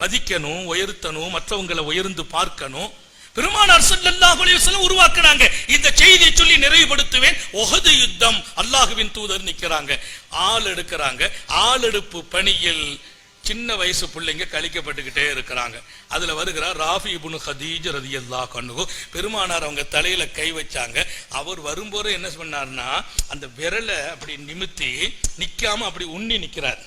மதிக்கணும் உயர்த்தணும் மற்றவங்களை உயர்ந்து பார்க்கணும். பெருமானார் ஸல்லல்லாஹு அலைஹி வஸல்லம் உருவாக்குனாங்க. இந்த செய்தியை சொல்லி நிறைவுபடுத்துவேன். உஹது யுத்தம். அல்லாஹுவின் தூதர் நிக்கிறாங்க. ஆள் எடுக்கிறாங்க. ஆள் எடுப்பு பணியில் சின்ன வயசு பிள்ளைங்க கழிக்கப்பட்டுக்கிட்டே இருக்கிறாங்க. அதுல வருகிறார் ராஃபி இப்னு ஹதீஜ் ரதி அல்லா கண்ணுகோ பெருமானார் அவங்க தலையில கை வச்சாங்க. அவர் வரும்போது என்ன பண்ணாருன்னா அந்த விரலை அப்படி நிமித்தி நிக்காம அப்படி உண்ணி நிக்கிறார்.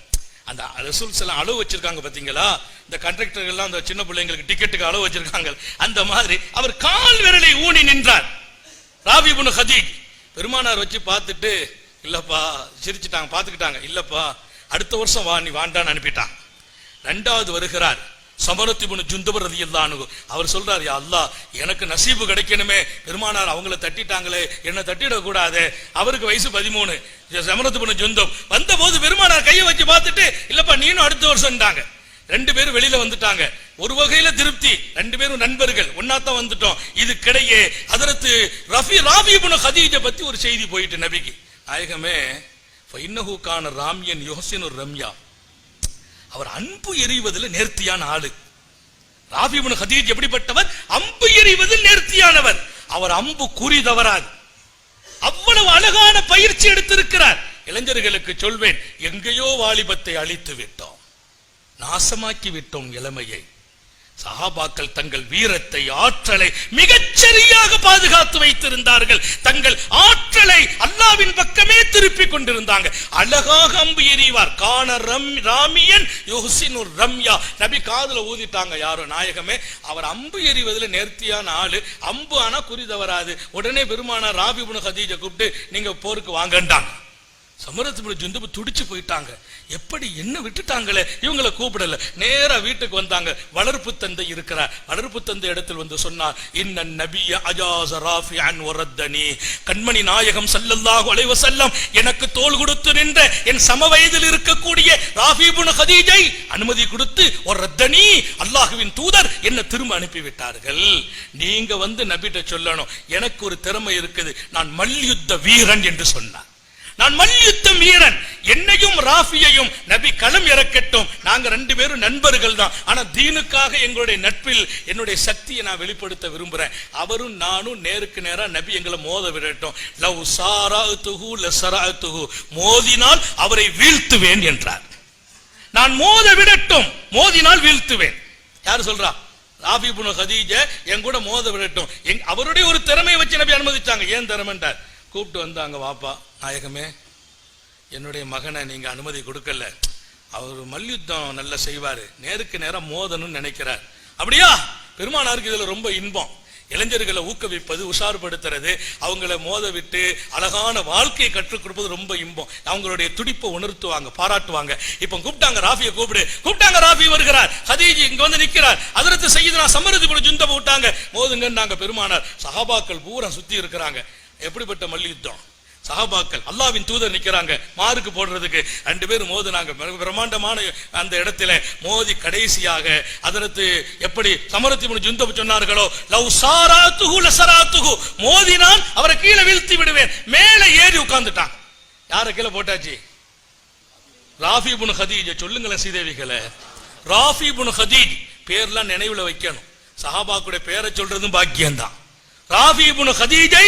அந்த ரசூல் சில அளவு வச்சிருக்காங்க பாத்தீங்களா? இந்த கண்டக்டர் அந்த சின்ன பிள்ளைங்களுக்கு டிக்கெட்டுக்கு அளவு வச்சிருக்காங்க. அந்த மாதிரி அவர் கால் விரலை ஊனி நின்றார். ராபிபுன் ஹதீக் பெருமானார் வச்சு பார்த்துட்டு இல்லப்பா சிரிச்சுட்டாங்க பார்த்துக்கிட்டாங்க. இல்லப்பா அடுத்த வருஷம் வா நீ வாண்டான்னு அனுப்பிட்டான் ரெண்டாவது வருகிறார். சமரத்திபுன் ஜுந்தபர் ரதியல்லானு அவர் சொல்றாரு அல்லா அல்லாஹ் எனக்கு நசீபு கிடைக்கணுமே. பெருமானார் அவங்கள தட்டிட்டாங்களே. என்ன தட்டிடக் கூடாது அவருக்கு வயசு பதிமூணு. சமரத்திபுன் ஜுந்தம் வந்த போது பெருமானார் கையை வச்சு பார்த்துட்டு இல்லப்பா நீனும் அடுத்த வருஷம்ட்டாங்க ரெண்டு பேரும் வெளியில வந்துட்டாங்க. ஒரு வகையில திருப்தி. ரெண்டு பேரும் நண்பர்கள். ஒன்னாத்தான் வந்துட்டோம். இது கிடையே அதற்கு ரஃபி ராபி ராபிபுன் ஹதீஜ பத்தி ஒரு செய்தி போயிட்டு நபிக்கு. நாயகமே ஃபைன்னஹு ராமியன் யோசின் ரம்யா. அவர் அன்பு எறிவதில் நேர்த்தியான ஆளு. ராபிபுன் ஹதீஜ் எப்படிப்பட்டவர்? அம்பு எறிவதில் நேர்த்தியானவர். அவர் அம்பு குறி தவறாது. அவ்வளவு அழகான பயிற்சி எடுத்திருக்கிறார். இளைஞர்களுக்கு சொல்வேன் எங்கேயோ வாலிபத்தை அழித்து விட்டோம். நாசமாக்கி விட்டோம் இளமையை. சஹாபாக்கள் தங்கள் வீரத்தை ஆற்றலை மிகச் சரியாக பாதுகாத்து வைத்திருந்தார்கள். தங்கள் ஆற்றலை அல்லாவின் பக்கமே திருப்பி கொண்டிருந்தாங்க. அழகாக அம்பு எறிவார். காண ரம் ராமியன் யோசினு ரம்யா. நபி காதுல ஊதிட்டாங்க யாரோ நாயகமே. அவர் அம்பு எறிவதில் நேர்த்தியான ஆளு. அம்பு ஆனா குறி தவறாது. உடனே பெருமானா ராபிபுன் ஹதீஜ கூப்பிட்டு நீங்க போருக்கு வாங்கண்டாங்க சமரத்துபுர ஜுந்துபு துடிச்சு போயிட்டாங்க. எப்படி என்ன விட்டுட்டாங்களே? இவங்களை கூப்பிடல. நேரா வீட்டுக்கு வந்தாங்க. வளர்ப்பு தந்தை இருக்கிறார். வளர்ப்பு தந்தை இடத்தில் வந்து சொன்னார் இன்ன நபிய அஜாச ராஃபி அன் ஒரத்தனி கண்மணி நாயகம் ஸல்லல்லாஹு அலைஹி செல்லம் எனக்கு தோள் கொடுத்து நின்ற என் சம வயதில் இருக்கக்கூடிய ராஃபிபுன் ஹதீஜை அனுமதி கொடுத்து ஒரு ரத்தனி அல்லாஹுவின் தூதர் என்ன திரும்ப அனுப்பி விட்டார்கள் நீங்க வந்து நபிட்ட சொல்லணும். எனக்கு ஒரு திறமை இருக்குது. நான் மல்யுத்த வீரன் என்று சொன்னார். நான் மல்யுத்தம் வீரன். என்னையும் ராஃபியையும் நபி களம் இறக்கட்டும். நாங்க ரெண்டு பேரும் நண்பர்கள் தான். ஆனா தீனுக்காக எங்களுடைய நட்பில் என்னுடைய சக்தியை நான் வெளிப்படுத்த விரும்புறேன். அவரும் நானும் நேருக்கு நேரா நபி எங்களை மோத விடட்டும். லவ் சாரா துகு லசரா துகு மோதினால் அவரை வீழ்த்துவேன் என்றார். நான் மோத விடட்டும். மோதினால் வீழ்த்துவேன். யார் சொல்றா? ராபிபுன் ஹதீஜ என் கூட மோத விடட்டும். அவருடைய ஒரு திறமையை வச்சு நபி அனுமதிச்சாங்க. ஏன் திறமைன்றார்? கூப்பிட்டு வந்தாங்க வாப்பா நாயகமே என்னுடைய மகனை நீங்கள் அனுமதி கொடுக்கல. அவர் மல்யுத்தம் நல்லா செய்வார். நேருக்கு நேரம் மோதணும்னு நினைக்கிறார். அப்படியா? பெருமானாருக்கு இதில் ரொம்ப இன்பம். இளைஞர்களை ஊக்குவிப்பது உஷார்படுத்துறது அவங்கள மோத விட்டு அழகான வாழ்க்கையை கற்றுக் கொடுப்பது ரொம்ப இன்பம். அவங்களுடைய துடிப்பை உணர்த்துவாங்க பாராட்டுவாங்க. இப்ப கூப்பிட்டாங்க ராஃபியை கூப்பிடு. கூப்பிட்டாங்க ராஃபி வருகிறார். ஹதீஜி இங்க வந்து நிக்கிறார். அதற்கு செய்து நான் சம்மரதி கூட ஜுந்த விட்டாங்க நாங்கள் பெருமானார். சஹாபாக்கள் பூரா சுத்தி இருக்கிறாங்க. எப்படிப்பட்ட மல்யுத்தம்? சஹாபாக்கள் அல்லாவின் தூதர் நிக்கிறாங்க மார்க்கு போடுறதுக்கு. ரெண்டு பேரும் மோதுனாங்க. பிரம்மாண்டமான அந்த இடத்துல மோதி கடைசியாக அதற்கு எப்படி சமரத்தி முன் சொன்னார்களோ லவ் சாராத்துகு லசராத்துகு மோதினான் அவரை கீழே வீழ்த்தி விடுவேன். மேலே ஏறி உட்கார்ந்துட்டான். யார கீழே போட்டாச்சு? ராஃபிபுன் ஹதீஜ. சொல்லுங்களேன் சீதேவிகளை ராஃபிபுன் ஹதீஜ் பேர்லாம் நினைவுல வைக்கணும். சஹாபாக்குடைய பேரை சொல்றதும் பாக்கியம்தான். ராஃபிபுன் ஹதீஜை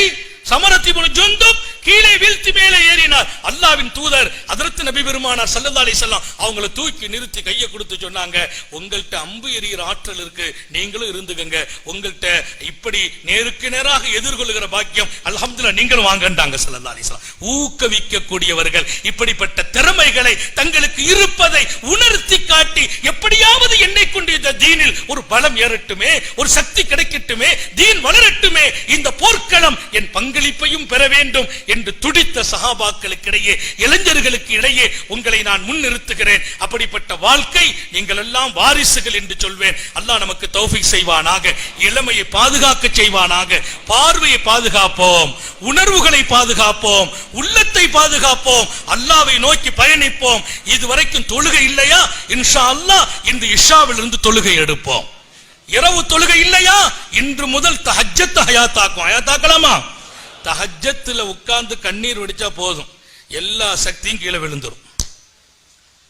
சமரத்திபுன் ஜுந்துப் கீழே வீழ்த்தி மேலே ஏறினார். அல்லாவின் தூதர் அதற்கு நபி பெருமானார் சல்லல்லா அலிசல்லாம் அவங்கள தூக்கி நிறுத்தி கையை கொடுத்து சொன்னாங்க உங்கள்கிட்ட அம்பு எறிகிற ஆற்றல் இருக்கு நீங்களும் இருந்துக்கங்க. உங்கள்கிட்ட இப்படி நேருக்கு நேராக எதிர்கொள்ளுகிற பாக்கியம் அலமதுல நீங்களும் வாங்கண்டாங்க சல்லல்லா அலிசல்லாம் ஊக்குவிக்க கூடியவர்கள் இப்படிப்பட்ட திறமைகளை தங்களுக்கு இருப்பதை உணர்த்தி காட்டி எப்படியாவது என்னை கொண்டு இந்த தீனில் ஒரு பலம் ஏறட்டுமே ஒரு சக்தி கிடைக்கட்டுமே தீன் வளரட்டுமே இந்த போர்க்களம் என் பங்களிப்பையும் பெற வேண்டும் என்று துடித்த சகாபாக்களுக்கு இடையே இளைஞர்களுக்கு இடையே உங்களை நான் முன்னிறுத்துகிறேன். அப்படிப்பட்ட வாழ்க்கை நீங்கள் எல்லாம் வாரிசுகள் என்று சொல்வேன். அல்லாஹ் நமக்கு தௌஃபீக் செய்வானாக இளமையை பாதுகாக்க செய்வானாக. பார்வையை பாதுகாப்போம் உணர்வுகளை பாதுகாப்போம் உள்ளத்தை பாதுகாப்போம் அல்லாவை நோக்கி பயணிப்போம். இதுவரைக்கும் தொழுகை இல்லையா? இன்ஷா அல்லாஹ் இந்த இஷாவில் இருந்து தொழுகை எடுப்போம். இரவு தொழுகை இல்லையா? இன்று முதல் தஹஜத்தை ஹயாத்தாக்கும். ஹயாத்தாக்கலாமா? தஹஜத்துல உட்கார்ந்து கண்ணீர் வடிச்சா போதும். எல்லா சக்தியும் கீழே விழுந்துரும்.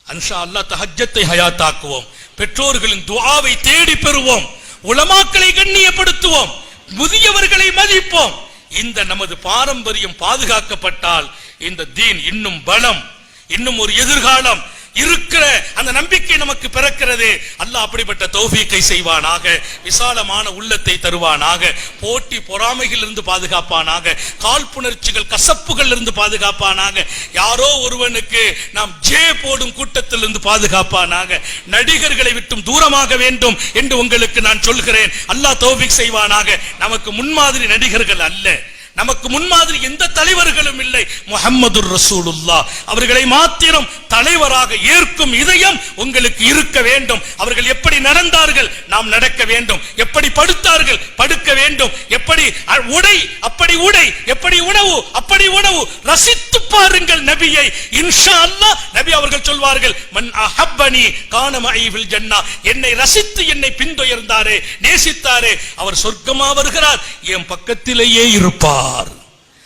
அன்ஷா அல்லாஹ் தஹஜத்தை ஹயாத்தாக்குவோம். பெற்றோர்களின் துவாவை தேடி பெறுவோம். உளமாக்களை கண்ணியப்படுத்துவோம். முதியவர்களை மதிப்போம். இந்த நமது பாரம்பரியம் பாதுகாக்கப்பட்டால் இந்த தீன் இன்னும் பலம் இன்னும் ஒரு எதிர்காலம் இருக்கிற அந்த நம்பிக்கை நமக்கு பிறக்கிறது. அல்லாஹ் அப்படிப்பட்ட தௌஃபீக்கை செய்வானாக விசாலமான உள்ளத்தை தருவானாக போட்டி பொறாமைகள் இருந்து பாதுகாப்பானாக காழ்ப்புணர்ச்சிகள் கசப்புகள் இருந்து பாதுகாப்பானாக யாரோ ஒருவனுக்கு நாம் ஜே போடும் கூட்டத்தில் இருந்து பாதுகாப்பானாக நடிகர்களை விட்டும் தூரமாக வேண்டும் என்று உங்களுக்கு நான் சொல்கிறேன். அல்லாஹ் தௌஃபிக் செய்வானாக. நமக்கு முன்மாதிரி நடிகர்கள் அல்ல. நமக்கு முன்மாதிரி எந்த தலைவர்களும் இல்லை. முஹம்மது ரசூலுல்லா அவர்களை மாத்திரம் தலைவராக ஏற்கும் இதயம் உங்களுக்கு இருக்க வேண்டும். அவர்கள் எப்படி நடந்தார்கள்? நாம் நடக்க வேண்டும். எப்படி படுத்தார்கள்? படுக்க வேண்டும். எப்படி உடை? அப்படி உடை. எப்படி உணவு? அப்படி உணவு. ரசித்து பாருங்கள் நபியை. இன்ஷா அல்லாஹ் நபி அவர்கள் சொல்வார்கள் மன் அஹப்பனி கான ஜன்னா. என்னை ரசித்து என்னை பின்தொயர்ந்தாரே நேசித்தாரே. அவர் சொர்க்கமா வருகிறார். என் பக்கத்திலேயே இருப்பார்.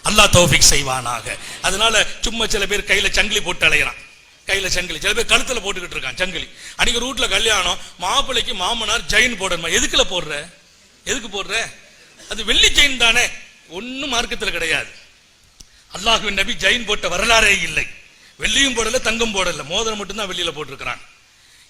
அல்லாஹ் தௌஃபிக் செய்வானாக. அதனால சும்மா சில பேர் கையில சங்கிலி போட்டு அலையிறான். கையில சங்கிலி. சில பேர் கழுத்துல போட்டுக்கிட்டு இருக்கான் சங்கிலி. அன்னைக்கு ரூட்ல கல்யாணம் மாப்பிள்ளைக்கு மாமனார் ஜெயின் போடணுமா? எதுக்குல போடுற? எதுக்கு போடுற? அது வெள்ளி ஜெயின் தானே. ஒன்றும் மார்க்கத்துல கிடையாது. அல்லாஹுவின் நபி ஜெயின் போட்ட வரலாறே இல்லை. வெள்ளியும் போடல தங்கம் போடல. மோதிரம் மட்டும்தான் வெள்ளியில போட்டிருக்கிறான்.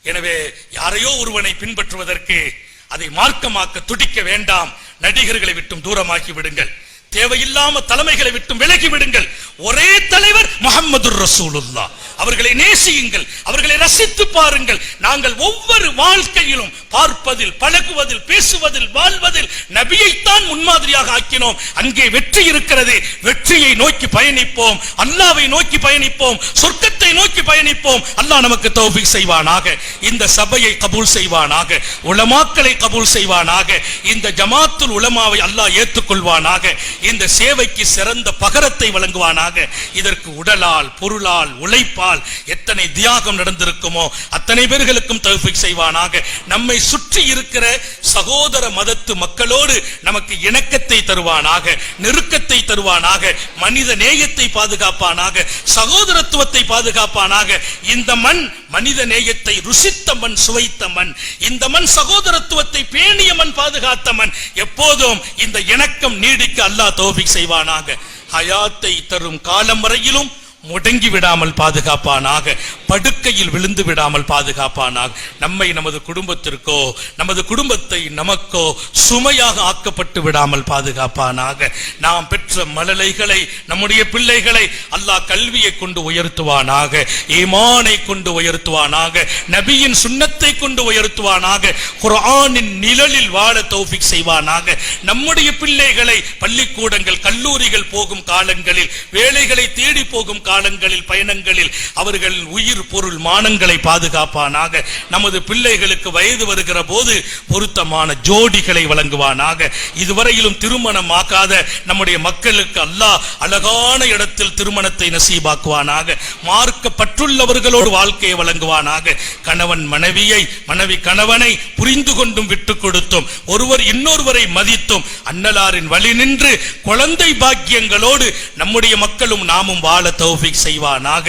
எனவே யாரையோ ஒருவனை பின்பற்றுவதற்கு அதை மார்க்கமாக்க துடிக்க வேண்டாம். நடிகர்களை விட்டும் தூரமாக்கி விடுங்கள். தேவையில்லாம தலைமைகளை விட்டும் விலகி விடுங்கள் ஒரே தலைவர் முகமது ரசூலுல்லா அவர்களை நேசியுங்கள். அவர்களை ரசித்து பாருங்கள். நாங்கள் ஒவ்வொரு வாழ்க்கையிலும் பார்ப்பதில் பழகுவதில் பேசுவதில் வாழ்வதில் நபியைத்தான் முன்மாதிரியாக ஆக்கினோம். அங்கே வெற்றி இருக்கிறது. வெற்றியை நோக்கி பயணிப்போம். அல்லாவை நோக்கி பயணிப்போம். சொர்க்கத்தை நோக்கி பயணிப்போம். அல்லாஹ் நமக்கு தௌஃபீக் செய்வானாக. இந்த சபையை கபூல் செய்வானாக. உலமாக்களை கபூல் செய்வானாக. இந்த ஜமாத்துல் உலமாவை அல்லாஹ் ஏற்றுக்கொள்வானாக. இந்த சேவைக்கு சிறந்த பகரத்தை வழங்குவானாக. இதற்கு உடலால் பொருளால் உழைப்பால் எத்தனை தியாகம் நடந்திருக்குமோ அத்தனை பேர்களுக்கும் தௌஃபீக் செய்வானாக. நம்மை சுற்றி இருக்கிற சகோதர மதத்து மக்களோடு நமக்கு இணக்கத்தை தருவானாக நெருக்கத்தை தருவானாக மனித நேயத்தை பாதுகாப்பானாக சகோதரத்துவத்தை பாதுகாப்பானாக. இந்த மண் மனித நேயத்தை ருசித்த மண் சுவைத்த மண். இந்த மண் சகோதரத்துவத்தை பேணிய மண் பாதுகாத்த மண். எப்போதும் இந்த இணக்கம் நீடிக்க அல்லாஹ் தோபி செய்வானாக. ஹயாத்தை தரும் காலம் வரையிலும் முடங்கி விடாமல் பாதுகாப்பானாக படுக்கையில் விழுந்து விடாமல் பாதுகாப்பானாக நம்மை நமது குடும்பத்திற்கோ நமது குடும்பத்தை நமக்கோ சுமையாக ஆக்கப்பட்டு விடாமல் பாதுகாப்பானாக. நாம் பெற்ற மழலைகளை நம்முடைய பிள்ளைகளை அல்லாஹ் கல்வியை கொண்டு உயர்த்துவானாக ஈமானை கொண்டு உயர்த்துவானாக நபியின் சுண்ணத்தை கொண்டு உயர்த்துவானாக குரானின் நிழலில் வாழ தௌஃபிக் செய்வானாக. நம்முடைய பிள்ளைகளை பள்ளிக்கூடங்கள் கல்லூரிகள் போகும் காலங்களில் வேலைகளை தேடி போகும் காலங்களில் பயணங்களில் அவர்கள் உயிர் பொருள் மானங்களை பாதுகாப்பானாக நமது பிள்ளைகளுக்கு வயது வருகிற போது பொருத்தமான ஜோடிகளை வழங்குவானாக. இதுவரையிலும் திருமணம் ஆக்காத நம்முடைய மக்களுக்கு அல்லாஹ் அழகான இடத்தில் திருமணத்தை நசீபாக்குவானாக. மார்க்கப்பட்டுள்ளவர்களோடு வாழ்க்கையை வழங்குவானாக. கணவன் மனைவியை மனைவி கணவனை புரிந்து கொண்டும் விட்டுக் கொடுத்தும் ஒருவர் இன்னொருவரை மதித்தும் அன்னலாரின் வழி நின்று குழந்தை பாக்கியங்களோடு நம்முடைய மக்களும் நாமும் வாழ தௌஃபீக் செய்வானாக.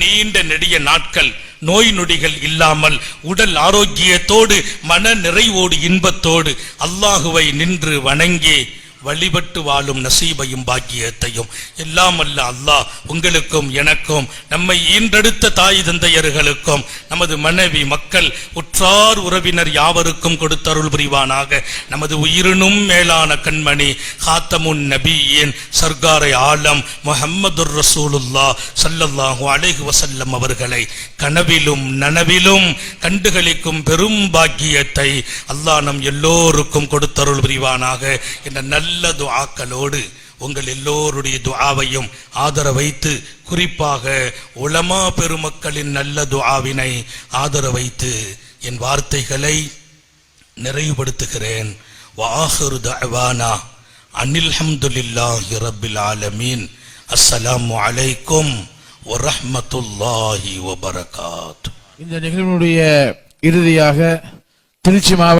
நீண்ட நெடிய நாட்கள் நோய் நொடிகள் இல்லாமல் உடல் ஆரோக்கியத்தோடு மன நிறைவோடு இன்பத்தோடு அல்லாஹுவை நின்று வணங்கி வழிபட்டு வாழும் நசீபையும் பாக்கியத்தையும். எல்லாம் அல்ல அல்லாஹ் உங்களுக்கும் எனக்கும் நம்மை ஈன்றெடுத்த தாய் தந்தையர்களுக்கும் நமது மனைவி மக்கள் உற்றார் உறவினர் யாவருக்கும் கொடுத்தருள் புரிவானாக. நமது உயிரினும் மேலான கண்மணி ஹாத்தமுன் நபியின் சர்க்காரை ஆலம் முஹம்மது ரசூலுல்லா ஸல்லல்லாஹு அலைஹி வசல்லம் அவர்களை கனவிலும் நனவிலும் கண்டுகளிக்கும் பெரும் பாக்கியத்தை அல்லாஹ் நம் எல்லோருக்கும் கொடுத்தருள் புரிவானாக. என்ற நல்ல நல்ல துஆக்களோடு உங்கள் எல்லோருடைய துஆவையும் ஆதரவைத்து குறிப்பாக உலமா பெருமக்களின் நல்ல துஆவினை ஆதரவைத்து என் வார்த்தைகளை நிறைவுபடுத்துகிறேன். வாஹிரு தஅவானா அனில் ஹம்துலில்லாஹி ரப்பில் ஆலமீன். அஸ்ஸலாமு அலைக்கும் வரஹ்மத்துல்லாஹி வபரகாத்து இந்த நிகழ்வுடைய இறுதியாக திருச்சி மாவட்ட